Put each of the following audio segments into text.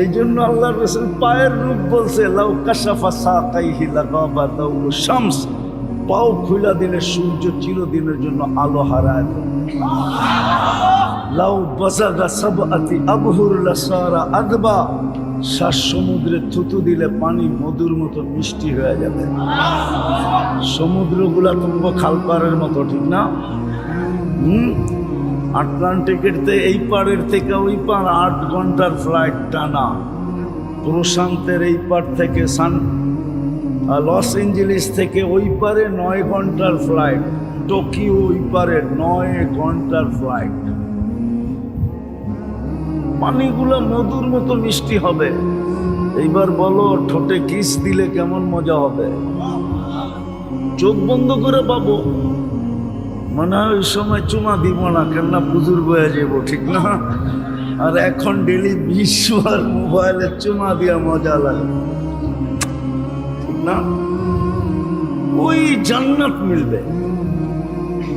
এই জন্য আল্লাহ রসুল পায়ের রূপ বলছে, লাউ কাশাফা সাকাইহি লাগাবা দাউ শামস। পাও খুলা দিলে সূর্য চিরদিনের জন্য আলো হারায়। লাউ বাজাগা সাবআতি আবহুর লাসারা আদবা। শ্বাস সমুদ্রে থুতু দিলে পানি মধুর মতো মিষ্টি হয়ে যাবে। সমুদ্রগুলা তুঙ্গ খালপাড়ের মতো, ঠিক না? হুম? আটলান্টিকের এই পাড়ের থেকে ওই পার আট ঘণ্টার ফ্লাইট টানা। প্রশান্তের এই পার থেকে সান লস এঞ্জেলিস থেকে ওই পারে নয় ঘণ্টার ফ্লাইট টোকিও ওই পারে নয় ঘণ্টার ফ্লাইট পানিগুলো মধুর মতো মিষ্টি হবে। এইবার বলো, ঠোঁটে কিস দিলে কেমন মজা হবে? চোখ বন্ধ করে পাবো মনে ওই সময় চুমা দিব না, কেননা বুজুর্গ হয়ে যাব, ঠিক না? আর এখন ডেলি বিশ বার মোবাইলে চুমা দিয়া মজা লাগে। না? ওই জান্নাত মিলবে।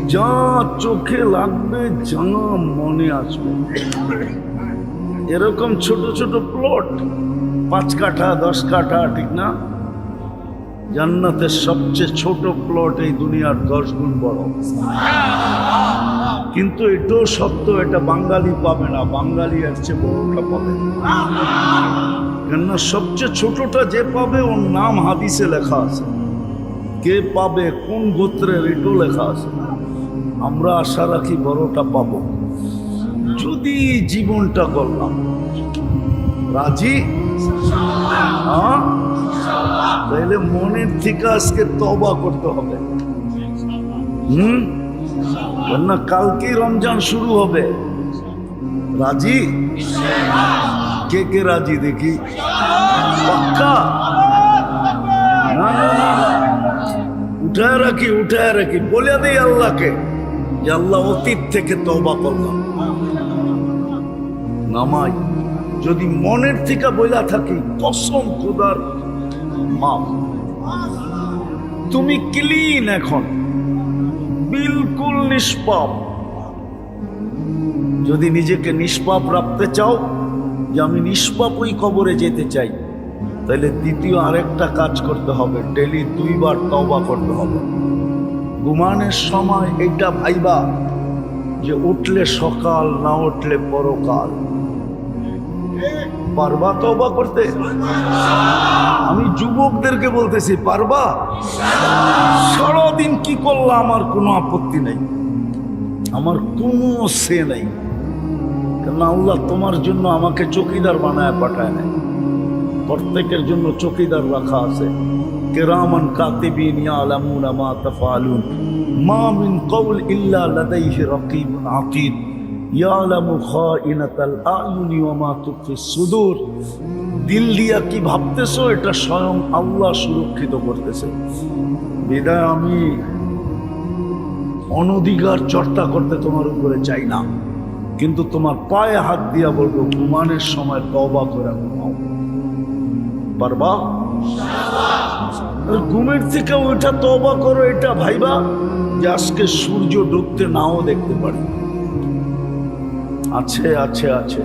যা চোখে লাগবে, যা মনে আসবে। এরকম ছোট ছোট প্লট পাঁচ কাঠা, দশ কাঠা, ঠিক না? জান্নাতের সবচেয়ে ছোট প্লট এই দুনিয়ার দশ গুণ বড়। কিন্তু এটাও সত্য এটা বাঙালি পাবে না, বাঙালি এর চেয়ে বড়টা পাবে। কেননা সবচেয়ে ছোটটা যে পাবে, ওর নাম হাদিসে লেখা আছে। কে পাবে, কোন গোত্রের এটাও লেখা আছে। আমরা আশা রাখি বড়টা পাবো। যদি জীবনটা করলাম, রাজি? হ্যাঁ তাহলে মনের থেকে আজকে তবা করতে হবে। হুম? না কালকে রমজান শুরু হবে। রাজি? কে কে রাজি দেখি? পাক্কা। উঠায় রাখি উঠায় রাখি। বলে দিই আল্লাহকে যে আল্লাহ অতীত থেকে তবা করলাম। নামাই। যদি মনের থেকে বইলা থাকি, কসম খোদার তুমি ক্লিন এখন। বিলকুল নিষ্পাপ। যদি নিজেকে নিষ্পাপ রাখতে চাও যে আমি নিষ্পাপ ওই কবরে যেতে চাই, তাহলে দ্বিতীয় আরেকটা কাজ করতে হবে ডেলি দুইবার তওবা করতে হবে। ঘুমানোর সময় এটা ভাইবা যে উঠলে সকাল, না উঠলে পরকাল। পারবা তওবা করতে? আমি যুবকদেরকে বলতেছি, পারবা? সারাদিন কি করলাম আমার কোনো আপত্তি নেই। আমার কোনো সে নেই। কেন আল্লাহ তোমার জন্য আমাকে চকিদার বানায় পাঠায় নাই। প্রত্যেকের জন্য চকিদার রাখা আছে। কেরামান কাতিবিন ইয়ালামুনা মা তাফআলুন মা মিন কওল ইল্লা লাদাইহি রাকিবুন আতীদ। ইয়ালামু খাইনাতাল আয়ুনি ওয়া মা তুখফি সুদূর। দিল দিয়া কি ভাবতেছো? এটা স্বয়ং আল্লাহ সুরক্ষিত করতেছে। বিদায়, আমি অনধিকার চর্চা করতে তোমার উপরে চাই না। কিন্তু তোমার পায়ে হাত দিয়া বলব, ঘুমানের সময় তবা করে ঘুমাও। পারবা? ঘুমের থেকে ওইটা তবা করো, এটা ভাইবা যে আজকে সূর্য ডুবতে নাও দেখতে পারি। আছে আছে আছে।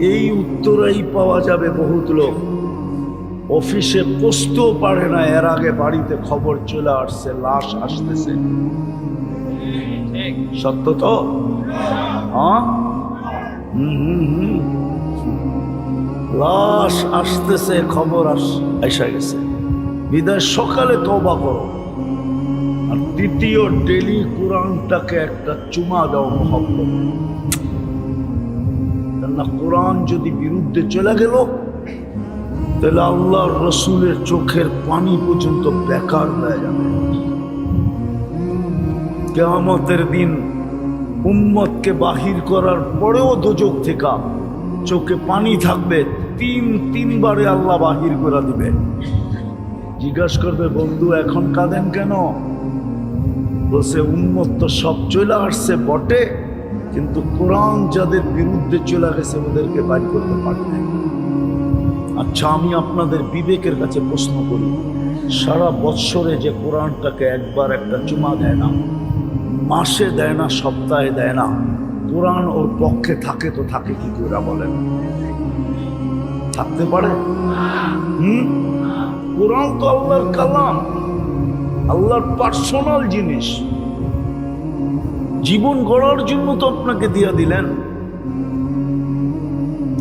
এই উত্তরাই পাওয়া যাবে বহুত লোক। অফিসে পৌঁছতেও পারে না, এর আগে বাড়িতে খবর চলে আসছে, লাশ আসতেছে। সত্য তো? হ্যাঁ? লাশ আসতেছে, খবর আস এসে গেছে। বিদায়, সকালে তবা করো। আর দ্বিতীয় ডেলি কোরআনটাকে একটা চুমা দাও মহব্বত। কেননা কোরআন যদি বিরুদ্ধে চলে গেল, তাহলে আল্লাহর রসুলের চোখের পানি পর্যন্ত বেকার হয়ে যাবে। কেয়ামতের দিন উম্মতকে বাহির করার পরেও দোজক থেকে চোখে পানি থাকবে, তিন, তিনবারে আল্লাহ বাহির করে দিবে। জিজ্ঞাসা করবে, বন্ধু, এখন কাঁদেন কেন? বলছে উন্মত তো সব চলে আসছে বটে। কিন্তু কোরআন যাদের বিরুদ্ধে চলে গেছে, ওদেরকে বাইর করতে পারবে আচ্ছা আমি আপনাদের বিবেকের কাছে প্রশ্ন করি, সারা বৎসরে যে কোরআনটাকে একবার একটা চুমা দেয় না, মাসে দেয় না, সপ্তাহে দেয় না, কোরআন ওর পক্ষে থাকে তো থাকে, কি করে বলেন? থাকতে পারে? হুম? কোরআন তো আল্লাহর কালাম, আল্লাহর পার্সোনাল জিনিস। জীবন গড়ার জন্য তো আপনাকে দিয়া দিলেন।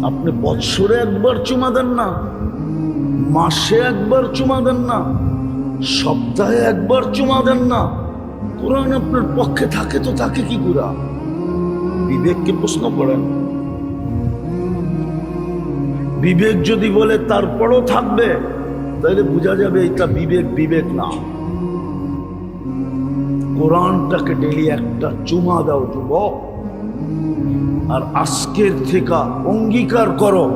আপনি বৎসরে একবার চুমা দেন না, মাসে একবার চুমা দেন না, সপ্তাহে একবার চুমা দেন না। কোরআন আপনার পক্ষে থাকে তো থাকে কি কুরা? বিবেককে প্রশ্ন করেন। বিবেক যদি বলে তারপরও থাকবে, তাহলে বোঝা যাবে এটা বিবেক বিবেক না। কোরআনটাকে ডেলি একটা চুমা দাও, যুবক। আর আজকের থেকে অঙ্গীকার করো।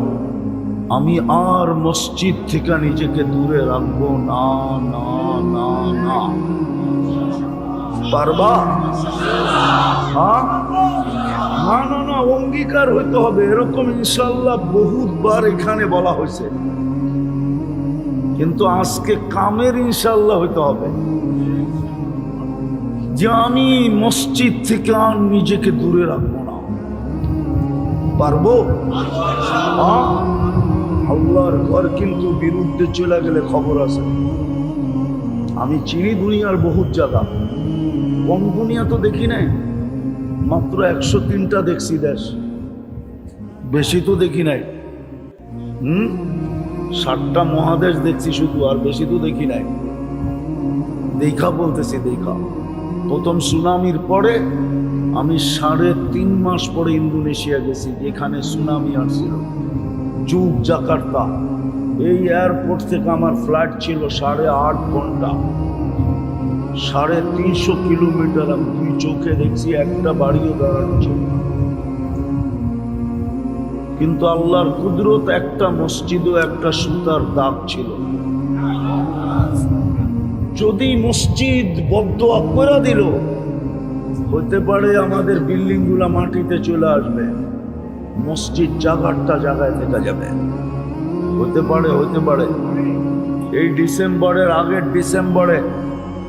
আমি আর মসজিদ থেকে নিজেকে দূরে রাখব না না না না। পারবা? হ্যাঁ? না না না, অঙ্গীকার হইতে হবে। এরকম ইনশাল্লাহ বহুতবার এখানে বলা হয়েছে। কিন্তু আজকে কামের ইনশাল্লাহ হইতে হবে। যে আমি মসজিদ থেকে আর নিজেকে দূরে রাখব না। পারব? আল্লাহর ঘর কিন্তু বিরুদ্ধে চলে গেলে খবর আছে। আমি চিনি দুনিয়ার বহুত জায়গা। কম দুনিয়া তো দেখি নাই? মাত্র একশো তিনটা দেখছি দেশ। বেশি তো দেখি নাই। হুম? ষাটটা মহাদেশ দেখছি শুধু, আর বেশি তো দেখি নাই। দেখা বলতেছি, দেখা। প্রথম সুনামির পরে আমি সাড়ে তিন মাস পরে ইন্দোনেশিয়া গেছি, যেখানে সুনামি আসছিল। যুগ জাকার্তা। এই এয়ারপোর্ট থেকে আমার ফ্লাইট ছিল সাড়ে আট ঘণ্টা। সাড়ে তিনশো কিলোমিটার আমি দুই চোখে দেখছি, একটা বাড়িও দাঁড়ানো ছিল কিন্তু আল্লাহর কুদরত একটা মসজিদও, একটা সুতার দাগ ছিল। যদি মসজিদ বদ্ধ করে দিল, হতে পারে আমাদের বিল্ডিংগুলা মাটিতে চলে আসবে। মসজিদ জাগারটা জায়গায় থেকে যাবে। হতে পারে হতে পারে। এই ডিসেম্বরের আগের ডিসেম্বরে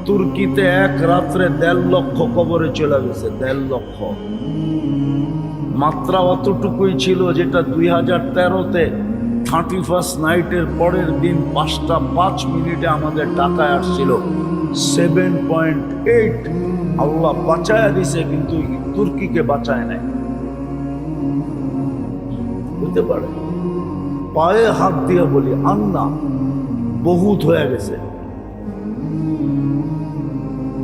তুর্কিতে এক রাত্রে দেড় লক্ষ কবরে চলে গেছে, দেড় লক্ষ। মাত্রা অতটুকুই ছিল যেটা দুই হাজার তেরোতে থার্টি ফার্স্ট নাইটের পরের দিন পাঁচটা পাঁচ মিনিটে আমাদের টাকায় আসছিল। Seven point eight. আল্লাহ বাঁচায় দিছে, কিন্তু তুর্কিকে বাঁচায় নাই। বুঝতে পারে? পায়ে হাত দিয়ে বলি, আন্না, বহুত হয়ে গেছে।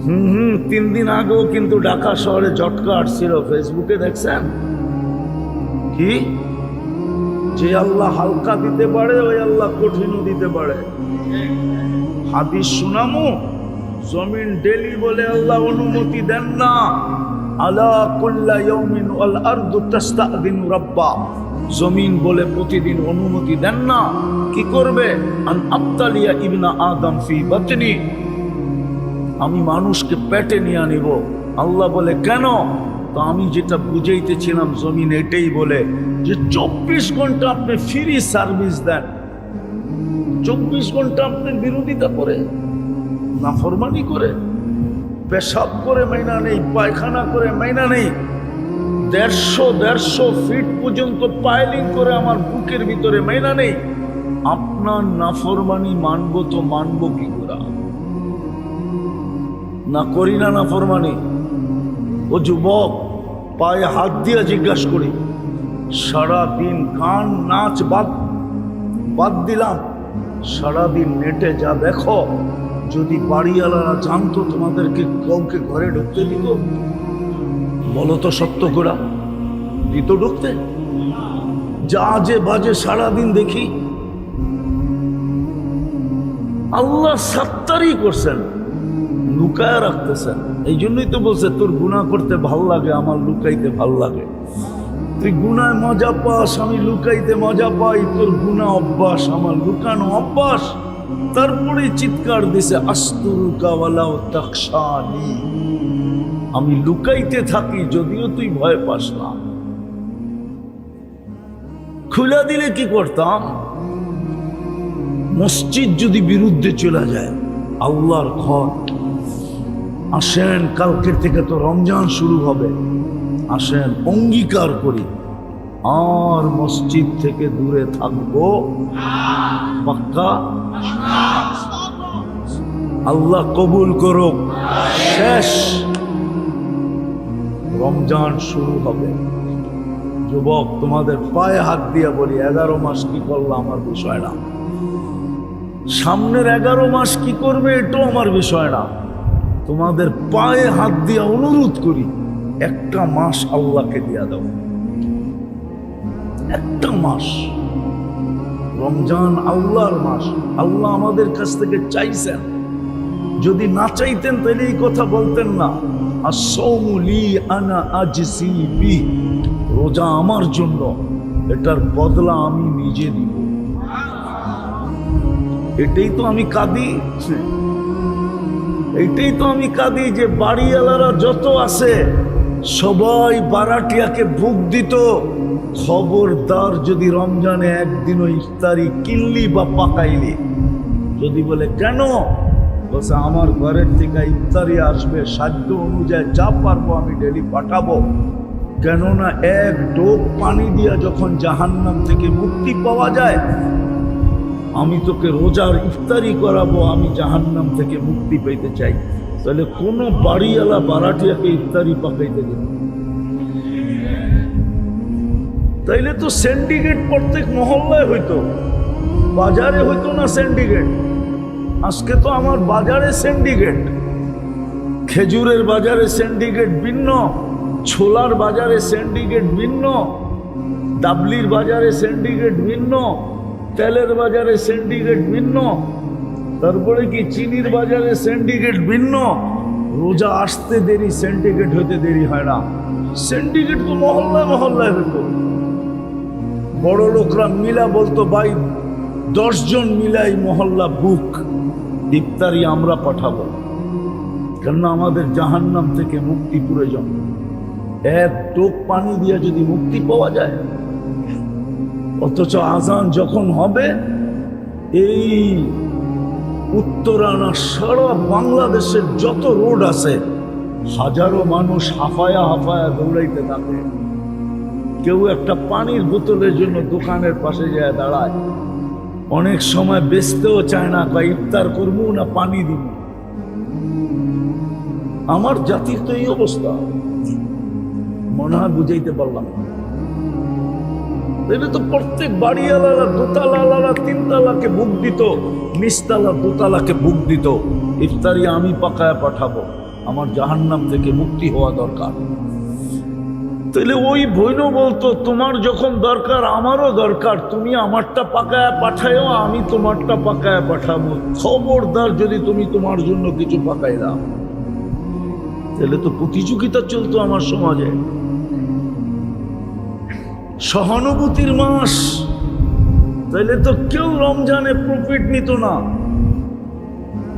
হুম হুম, তিন দিন আগেও কিন্তু ঢাকা শহরে ঝটকা আসছিল। ফেসবুকে দেখছেন? কি? যে আল্লাহ হালকা দিতে পারে, ওই আল্লাহ কঠিনও দিতে পারে। হাদিস শুনামু, জমিন ডেলি বলে আল্লাহ অনুমতি দেন না। আলা কুল্লা ইয়াউমিন ওয়াল আরদু তাস্তাদিন রাব্বা। জমিন বলে প্রতিদিন অনুমতি দেন না। কি করবে? আন আবতালিয়া ইবনা আদম ফি বাতনি। আমি মানুষকে পেটে নিয়ে আনিব। আল্লাহ বলে, কেন? তো আমি যেটা বুঝাইতেছিলাম জমিন এটাই বলে যে চব্বিশ ঘণ্টা আপনি ফ্রি সার্ভিস দেন। চব্বিশ ঘণ্টা আপনি বিরোধিতা করে, নাফরমানি করে, পেশাব করে মাইনা নেই, পায়খানা করে মাইনা নেই, দেড়শো দেড়শো ফিট পর্যন্ত পাইলিং করে আমার বুকের ভিতরে মাইনা নেই। আপনার নাফরমানি মানব তো মানব কি করা? না করি না না ফরমানি ও যুবক পায়ে হাত দিয়ে জিজ্ঞাসা করি, সারাদিন গান, নাচ বাদ বাদ দিলাম। সারাদিন নেটে যা দেখো, যদি বাড়িওয়ালারা জানতো তোমাদেরকে কাউকে ঘরে ঢুকতে দিত বলো তো সত্য করা দিত ঢুকতে? যা যে বাজে সারাদিন দেখি, আল্লাহ সাত্তারই করছেন। লুকায় রাখতেছেন এই জন্যই তো বলছে, তোর গুণা করতে ভালো লাগে, আমার লুকাইতে ভালো লাগে। তুই গুনায় মজা পাস, আমি লুকাইতে মজা পাই, তোর গুণা অভ্যাস, আমার লুকানো অভ্যাস। তারপরে চিৎকার দিছে আস্তুরুকাওয়ালাও তাকসানি আমি লুকাইতে থাকি, যদিও তুই ভয় পাস না। খুলে দিলে কি করতাম? মসজিদ যদি বিরুদ্ধে চলে যায়, আল্লাহর ঘর আসেন, কালকের থেকে তো রমজান শুরু হবে। আসেন, অঙ্গীকার করি। আর মসজিদ থেকে দূরে থাকব। পাক্কা? আল্লাহ কবুল করুক। শেষ। রমজান শুরু হবে। যুবক, তোমাদের পায়ে হাত দিয়ে বলি, এগারো মাস কি করল আমার বিষয় না। সামনের এগারো মাস কি করবে, এটাও আমার বিষয় না। তোমাদের পায়ে হাত দিয়ে অনুরোধ করি, একটা মাস আল্লাহকে দিয়া দাও। একটা মাস। রমজান আল্লাহর মাস, আল্লাহ আমাদের কাছ থেকে চাইছেন। যদি না চাইতেন তাহলে এই কথা বলতেন না। আনা রোজা আমার জন্য, এটার বদলা আমি নিজে দিব এটাই তো আমি কাঁদি। এইটাই তো আমি কাঁদি যে বাড়িওয়ালারা যত আছে, সবাই বারাটিয়াকে ভুগ দিত। খবরদার যদি রমজানে একদিনও ইফতারি কিনলি বা পাকাইলি। যদি বলে, কেন? বলছে, আমার ঘরের থেকে ইফতারি আসবে, সাধ্য অনুযায়ী যা পারব আমি ডেলি পাঠাবো। কেননা এক ডোব পানি দিয়া যখন জাহান্নাম থেকে মুক্তি পাওয়া যায় আমি তোকে রোজার ইফতারি করাবো, আমি জাহান্নাম থেকে মুক্তি পেতে চাই। তাহলে কোনো বাড়িওয়ালা বারাটিয়াকে ইফতারি পাকাইতে দেবে। তাইলে তো সিন্ডিকেট প্রত্যেক মহল্লায় হইতো। বাজারে হইতো না সিন্ডিকেট আজকে তো আমার বাজারে সিন্ডিকেট খেজুরের বাজারে সিন্ডিকেট ভিন্ন, ছোলার বাজারে সিন্ডিকেট ভিন্ন, ডাবলির বাজারে সিন্ডিকেট ভিন্ন তেলের বাজারে সিন্ডিকেট ভিন্ন, তারপরে কি চিনির বাজারে সিন্ডিকেট ভিন্ন? রোজা আসতে দেরি সিন্ডিকেট হতে দেরি হয় না। সিন্ডিকেট তো মহল্লায় মহল্লায় হতো। বড় লোকরা মিলা বলতো, ভাই দশজন মিলাই মহল্লা বুক ইফতারি আমরা পাঠাবো। কেননা আমাদের জাহান্নাম থেকে মুক্তি প্রয়োজন এক টোপ পানি দিয়ে যদি মুক্তি পাওয়া যায় অথচ আজান যখন হবে, এই উত্তরানা সারা বাংলাদেশের যত রোড আছে, হাজারো মানুষ হাফায়া হাফায়া দৌড়াইতে থাকে। কেউ একটা পানির বোতলের জন্য দোকানের পাশে যায় দাঁড়ায়। অনেক সময় বেচতেও চায় না বা ইফতার করব না, পানি দিব? আমার জাতির তো এই অবস্থা। মনে হয় বুঝাইতে পারলাম না। এটা তো প্রত্যেক বাড়িওয়ালারা দোতলাওয়ালারা তিনতলাকে বুক দিত, নিচতলা দোতলাকে বুক দিত। ইফতারি আমি পাকায় পাঠাবো, আমার জাহান্নাম থেকে মুক্তি হওয়া দরকার। তাহলে ওই ভৈন বলতো, তোমার যখন দরকার, আমারও দরকার। তুমি আমারটা পাকায় পাঠায়ও আমি তোমারটা পাকায় পাঠাবো। খবরদার যদি তুমি তোমার জন্য কিছু পাকাই দাও তাহলে তো প্রতিযোগিতা চলতো আমার সমাজে। সহানুভূতির মাস। তাইলে তো কেউ রমজানে প্রফিট নিত না।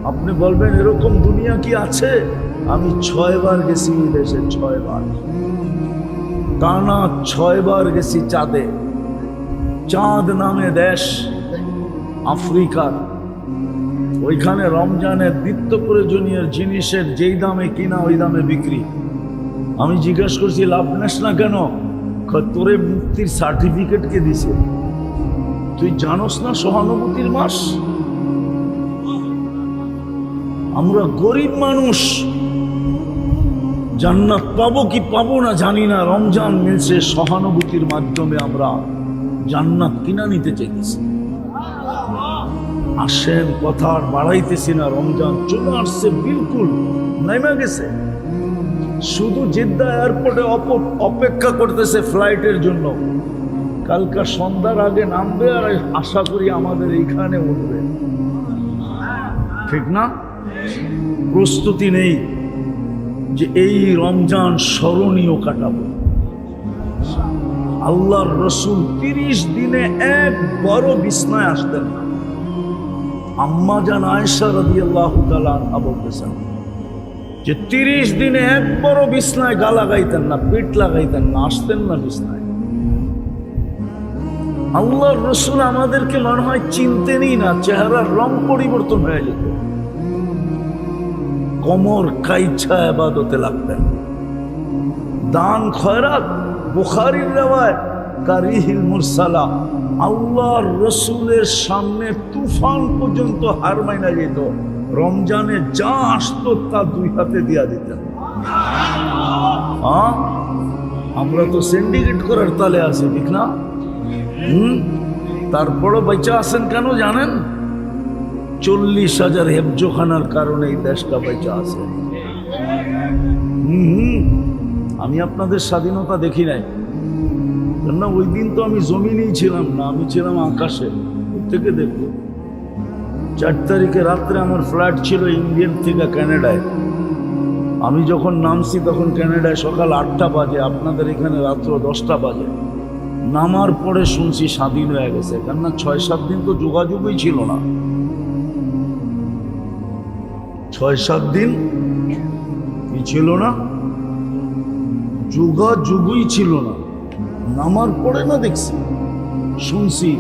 আপনি বলবেন, এরকম দুনিয়া কি আছে? আমি ছয়বার গেছি দেশে, ছয়বার। টানা ছয়বার গেছি চাঁদে। চাঁদ নামে দেশ, আফ্রিকার। ওইখানে রমজানের নিত্য প্রয়োজনীয় জিনিসের যেই দামে কিনা, ওই দামে বিক্রি। আমি জিজ্ঞেস করছি, লাভ নেস না কেন? তোরে মুক্তির সার্টিফিকেট কে দিছে। তুই জানোস না সহানুভূতির মাস আমরা গরিব মানুষ। জান্নাত পাবো কি পাবো না জানি না। রমজান মিলছে, সহানুভূতির মাধ্যমে আমরা জান্নাত কিনা নিতে চাইতেছি। আসেন, কথা বাড়াইতেছি না। রমজান চলে আসছে, বিলকুল নেমে গেছে। শুধু জেদ্দা এয়ারপোর্টে অপেক্ষা করতেছে ফ্লাইটের জন্য। কালকা সন্ধ্যার আগে নামবে আর আশা করি আমাদের এইখানে উঠবে। ঠিক না? প্রস্তুতি নেই যে এই রমজান স্মরণীয় কাটাবো। আল্লাহর রসুল তিরিশ দিনে এক বড় বিছনায় আসতেন না। আম্মা জান আয়সা রদি আল্লাহ তালা বলতেছেন যে তিরিশ দিনে এক বড় বিছনায় গা লাগাইতেন না, পিঠ লাগাইতেন না, আসতেন না বিছনায়। আল্লাহর রসুল আমাদেরকে মনে হয় চিনতেনই না, চেহারার রং পরিবর্তন হয়ে যেত। কমর কাইছা আবাদতে লাগতেন। দান খয়রাত বুখারির রেওয়ায়, কারিহিল মুরসালা। আল্লাহর রসুলের সামনে তুফান পর্যন্ত হার মাইনা যেত। রমজানে যা আসতো তা দুই হাতে দিয়া হ্যাঁ আমরা তো সিন্ডিকেট করার তালে আছি, ঠিক না? হুম? তারপরও বেঁচে আছেন কেন জানেন? চল্লিশ হাজার হেফজোখানার কারণে এই দেশটা বেঁচে আছে। হুম। আমি আপনাদের স্বাধীনতা দেখি নাই। না ওই দিন তো আমি জমিনেই ছিলাম না, আমি ছিলাম আকাশে। থেকে দেখব? চার তারিখে রাত্রে আমার ফ্লাইট ছিল ইন্ডিয়ান থেকে ক্যানাডায় আমি যখন নামছি তখন ক্যানাডায় সকাল আটটা বাজে, আপনাদের এখানে রাত্র দশটা বাজে। নামার পরে শুনছি স্বাধীন হয়ে গেছে, কেননা ছয় সাত দিন তো যোগাযোগই ছিল না। ছয় সাত দিন কি ছিল না? যোগাযোগই ছিল না। নামার পরে না দেখছি, শুনছি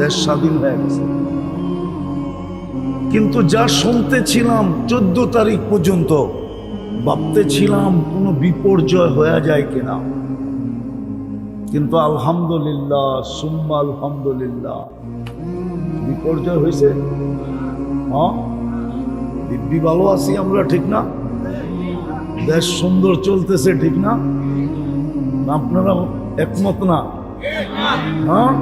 দেশ স্বাধীন হয়ে গেছে। কিন্তু যা শুনতে ছিলাম চোদ্দ তারিখ পর্যন্ত ভাবতে ছিলাম কোনো বিপর্যয় হয়ে যায় কিনা। কিন্তু আলহামদুলিল্লাহ, সুম্মা আলহামদুলিল্লাহ। বিপর্যয় হয়েছে হ্যাঁ? দিব্যি ভালো আছি আমরা, ঠিক না? দেশ সুন্দর চলতেছে, ঠিক না? আপনারা একমত না? হ্যাঁ?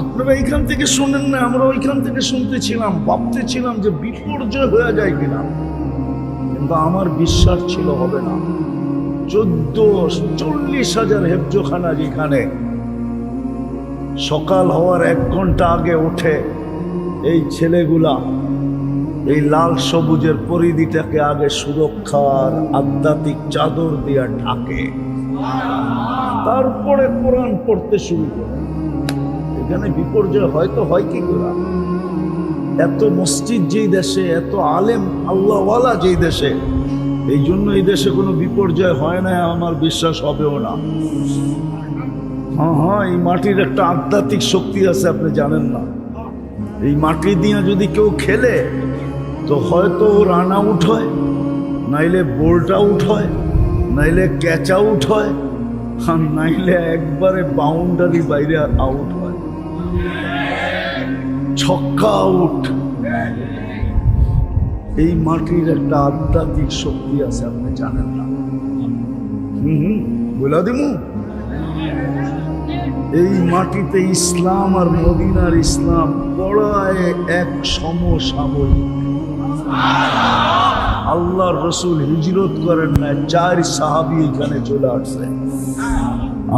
আপনারা এইখান থেকে শোনেন না, আমরা ওইখান থেকে শুনতেছিলাম, ভাবতেছিলাম যে বিপর্যয় হয়ে যায় কিনা। কিন্তু আমার বিশ্বাস ছিল হবে না। চোদ্দ, চল্লিশ হাজার হেফজোখানা যেখানে সকাল হওয়ার এক ঘণ্টা আগে ওঠে এই ছেলেগুলা, এই লাল সবুজের পরিধিটাকে আগে সুরক্ষার আধ্যাত্মিক চাদর দিয়া ঢাকে। তারপরে কোরআন পড়তে শুরু করে। এখানে বিপর্যয় হয়তো হয় কি করে? এত মসজিদ যেই দেশে, এত আলেম, আল্লাহওয়ালা যেই দেশে, এই জন্য এই দেশে কোনো বিপর্যয় হয় না, আমার বিশ্বাস হবেও না। হ্যাঁ হ্যাঁ এই মাটির একটা আধ্যাত্মিক শক্তি আছে, আপনি জানেন না। এই মাটি দিয়ে যদি কেউ খেলে, তো হয়তো রান আউট হয় নাইলে বোল্ট আউট হয় নাইলে ক্যাচ আউট হয় আর নাইলে একবারে বাউন্ডারি বাইরে আউট হয়। ছক্কা আউট এই মাটির একটা আধ্যাত্মিক শক্তি আছে, আপনি জানেন না। হুম, বলে দিমু। এই মাটিতে ইসলাম আর মদিনার ইসলাম পড়ায় এক সমসাময়িক। আল্লাহর রসুল হিজরত করেন না চার সাহাবি এখানে চলে আসছে।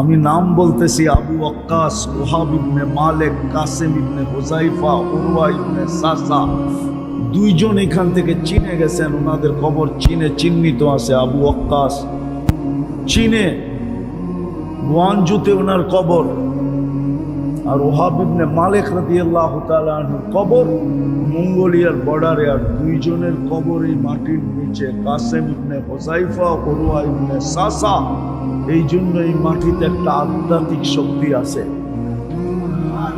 আমি নাম বলতেছি আবু আক্কাস ওহাব ইবনে মালেক, কাসেম ইবনে হোজাইফা উরওয়া ইবনে সাসা দুইজন এখান থেকে চিনে গেছেন, ওনাদের খবর চীনে চিহ্নিত আছে আবু আক্কাস চীনে ওয়ানজুতে ওনার কবর আর ওহাব ইবনে মালেক রাদিয়াল্লাহু তাআলা কবর, মঙ্গোলিয়ার বর্ডারে আর দুইজনের কবর এই মাটির নিচে। কাসেম ইবনে হোসাইফা ওরুয়া ইবনে সাসা, এই জন্য এই মাটিতে একটা আধ্যাত্মিক শক্তি আছে।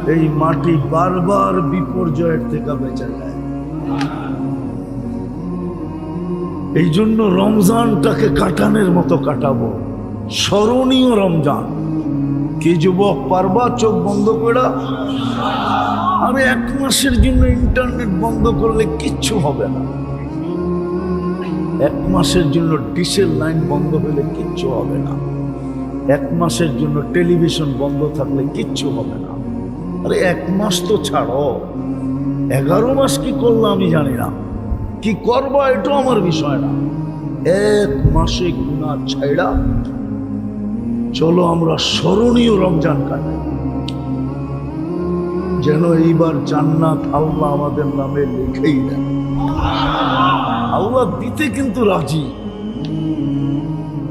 এই মাটি বারবার বিপর্যয়ের থেকে বেঁচে যায়। এই জন্য রমজানটাকে কাটানোর মতো কাটাবো। স্মরণীয় রমজান। কি যুবক, পারবা? চোখ বন্ধ করে। আমি এক মাসের জন্য ইন্টারনেট বন্ধ করলে কিচ্ছু হবে না। এক মাসের জন্য ডিশের লাইন বন্ধ হলে কিচ্ছু হবে না। এক মাসের জন্য টেলিভিশন বন্ধ থাকলে কিচ্ছু হবে না। আরে, এক মাস তো ছাড়ো। এগারো মাস কি করল আমি জানি না। কি করব এটাও আমার বিষয় না। এক মাসে গুণা ছাইড়া চলো আমরা স্মরণীয় রমজান কাটাই। যেন এইবার জান্নাত আল্লাহ আমাদের নামে লিখেই দেয়। আল্লাহ দিতে কিন্তু রাজি।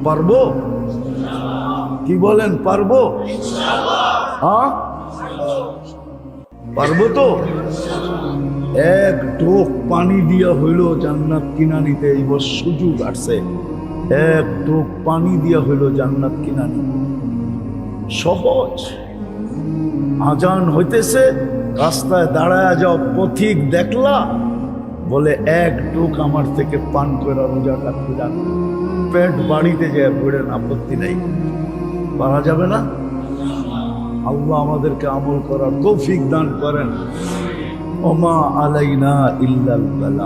পারব? কি বলেন, পারব? হ্যাঁ পারব তো? এক ঢোক পানি দিয়া হইল জান্নাত কিনা নিতে এই বছর সুযোগ আসছে এক ঢোক পানি দিয়া হইল জান্নাত কিনা নিতে সহজ। আজান হইতেছে, রাস্তায় দাঁড়ায় যাও, পথিক দেখলা? বলে, এক ডুক আমার থেকে পান করে রোজাটা খুলান পেট বাড়িতে যায় পড়েন আপত্তি নেই। পারা যাবে না? আল্লাহ আমাদেরকে আমল করার তৌফিক দান করেন। ওমা আলাইনা ইল্লাল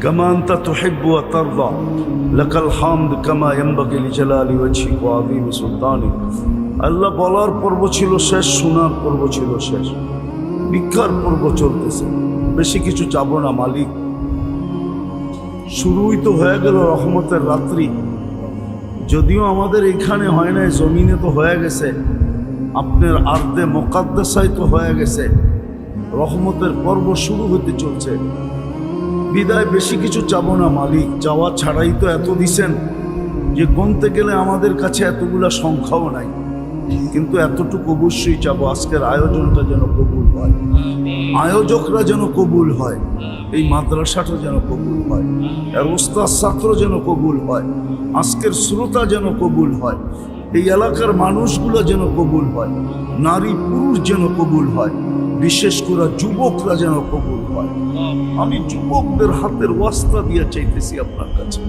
كما أنت تحب وترضى لك الحمد كما ينبغي لجلال وجهك وعظيم سلطانك আল্লাহ বলার পর্ব ছিল শেষ শোনার পর্ব ছিল শেষ ভিক্ষার পর্ব চলতেছে বেশি কিছু চাবো না মালিক শুরুই তো হয়ে গেল রহমতের রাত্রি যদিও আমাদের এখানে হয় নাই জমিনে তো হয়ে গেছে আপনার আর্দে মোকাদ্দাসাই তো হয়ে গেছে রহমতের পর্ব শুরু হতে চলছে বিদায় বেশি কিছু চাবো না মালিক। যাওয়া ছাড়াই তো এত দিছেন যে গুনতে গেলে আমাদের কাছে এতগুলা সংখ্যাও নাই। কিন্তু এতটুকু অবশ্যই চাবো আজকের আয়োজনটা যেন কবুল হয়। আয়োজকরা যেন কবুল হয় এই মাদ্রাসাটা যেন কবুল হয় আর ওস্তাদ ছাত্র যেন কবুল হয় আজকের শ্রোতা যেন কবুল হয় এই এলাকার মানুষগুলো যেন কবুল হয় নারী পুরুষ যেন কবুল হয় বিশেষ করে যুবকরা যেন কবুল হয়। আমি যুবকদের হাতের ওয়াস্তা দিয়ে চাইতেছি আপনার কাছে।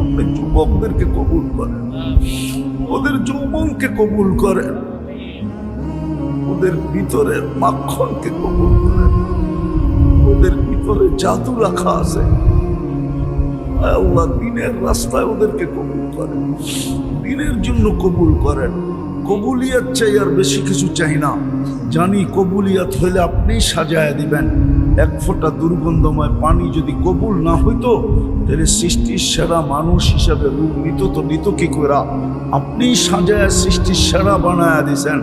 আপনি যুবকদেরকে কবুল করেন। ওদের যৌবনকে কবুল করেন। ওদের ভিতরের মাখনকে কবুল করেন। ওদের ভিতরে জাদু রাখা আছে। আল্লাহ দিনের রাস্তায় ওদেরকে কবুল করেন। দিনের জন্য কবুল করেন। কবুলিয়াত চাই আর বেশি কিছু চাই না। জানি কবুলিয়াত হলে আপনি সাজায় দিবেন। এক ফোঁটা দুর্গন্ধময় পানি যদি কবুল না হইতো, তাহলে সৃষ্টির সেরা মানুষ হিসাবে রূপ নিত তো নিত কি করা আপনি সাজায় সৃষ্টির সেরা বানায় দিছেন।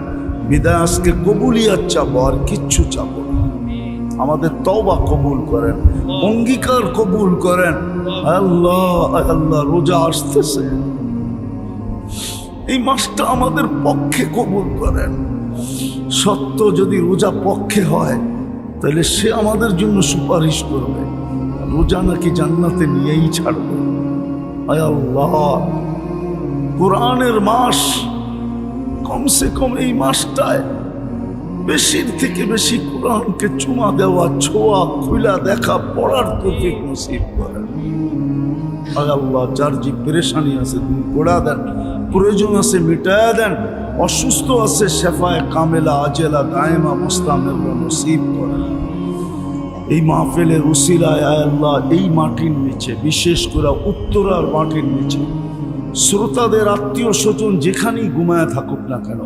বিদায় আজকে কবুলিয়াত চাবো আর কিচ্ছু চাবো আমাদের তওবা কবুল করেন, অঙ্গীকার কবুল করেন। আল্লাহ আল্লাহ, রোজা আসতেছে। এই মাসটা আমাদের পক্ষে কবুল করেন। সত্য যদি রোজা পক্ষে হয় তাহলে সে আমাদের জন্য সুপারিশ করবে। রোজা নাকি জান্নাতে নিয়েই ছাড়বে। কোরআনের মাস কমসে কম এই মাসটায় বেশির থেকে বেশি কোরআনকে চুমা দেওয়া, ছোঁয়া খুলা দেখা পড়ার তৌফিক নসিব করেন আল্লাহ, যার যে পেরেশানি আছে তুমি গোড়া দেন, প্রয়োজন আছে মিটায়া দেন অসুস্থ আছে, শেফায় কামেলা, আজেলা গায়েমা মুস্তামের নসিব করেন এই মাহফিলের উসিলায় আল্লাহ, এই মাটির নিচে, বিশেষ করে উত্তরার মাটির নিচে, শ্রোতাদের আত্মীয় স্বজন যেখানেই ঘুমায় থাকুক না কেন,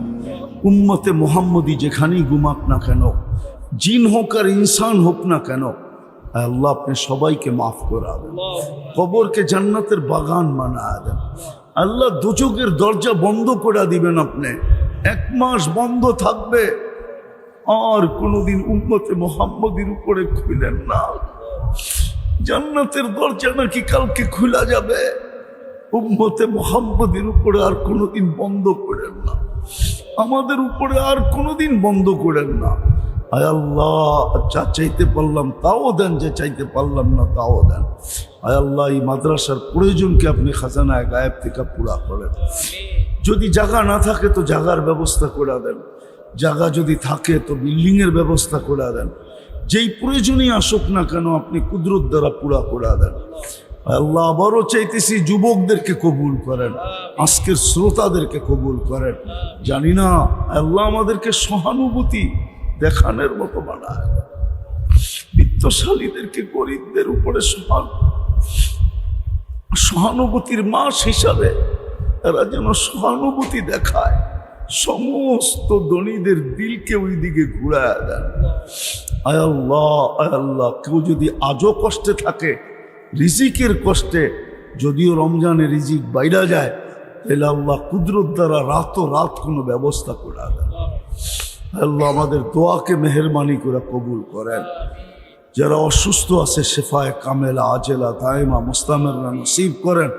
উম্মতে মোহাম্মদী যেখানেই ঘুমাক না কেন, জিন হোক আর ইনসান হোক না কেন আল্লাহ, আপনি সবাইকে মাফ করা কবরকে জান্নাতের বাগান বানায় দেন। আল্লাহ দুচোখের দরজা বন্ধ করে দিবেন আপনি। এক মাস বন্ধ থাকবে। আর কোনোদিন উম্মতে মোহাম্মদের উপরে খুলেন না। জান্নাতের দরজা নাকি কালকে খোলা যাবে। উম্মতে মোহাম্মদের উপরে আর কোনোদিন বন্ধ করেন না। আমাদের উপরে আর কোনোদিন বন্ধ করেন না। আয় আল্লাহ, যা চাইতে পারলাম তাও দেন, যে চাইতে পারলাম না তাও দেন। আয় আল্লাহ, এই মাদ্রাসার প্রয়োজনকে আপনি খাজানায় গায়েব থেকে পুরা করেন। যদি জায়গা না থাকে তো জায়গার ব্যবস্থা করে দেন। জায়গা যদি থাকে তো বিল্ডিংয়ের ব্যবস্থা করে দেন। যেই প্রয়োজনই আসুক না কেন, আপনি কুদরত দ্বারা পুরা করে দেন। আল্লাহ, আবারও চাইতেছি যুবকদেরকে কবুল করেন, আজকের শ্রোতাদেরকে কবুল করেন। জানি না আল্লাহ, আমাদেরকে সহানুভূতি দেখানোর মতো বানায়। বিত্তশালীদেরকে গরিবদের উপরে সহান সহানুভূতির মাস হিসাবে তারা যেন সহানুভূতি দেখায়। সমস্ত ধনীদের দিলকে ওই দিকে ঘুরায় দেন। আয়াল্লাহ আয়াল্লাহ কেউ যদি আজও কষ্টে থাকে, রিজিকের কষ্টে, যদিও রমজানে রিজিক বাইরা যায়, তাহলে আল্লাহ কুদরত দ্বারা রাতও রাত কোনো ব্যবস্থা করে দেন। আল্লাহ আমাদের দোয়াকে মেহরবানি করে কবুল করেন। যারা অসুস্থ আছে, শেফায় কামেলা, আজেলা, দায়মা, মুস্তামেররা নসিব করেন।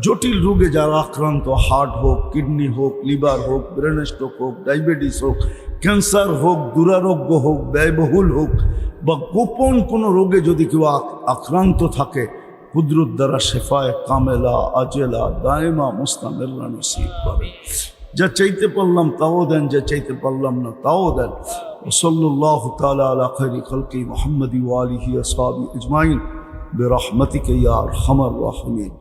জটিল রোগে যারা আক্রান্ত, হার্ট হোক, কিডনি হোক, লিভার হোক, ব্রেন স্ট্রোক হোক, ডায়াবেটিস হোক, ক্যান্সার হোক, দুরারোগ্য হোক, ব্যয়বহুল হোক, বা গোপন কোনো রোগে যদি কেউ আক- আক্রান্ত থাকে, কুদরত দ্বারা শেফায় কামেলা, আজেলা, দায়মা, মুস্তামেররা নসিব করেন। যা চাইতে পারলাম তাও দেন যা চাইতে পারলাম না তাও দেন ওসল্লাহ তালা আলা খৈরি খলকি মোহাম্মদি ওয়ালিহি আসহাবি ইজমাইন برحمتك يا ارحم الراحمين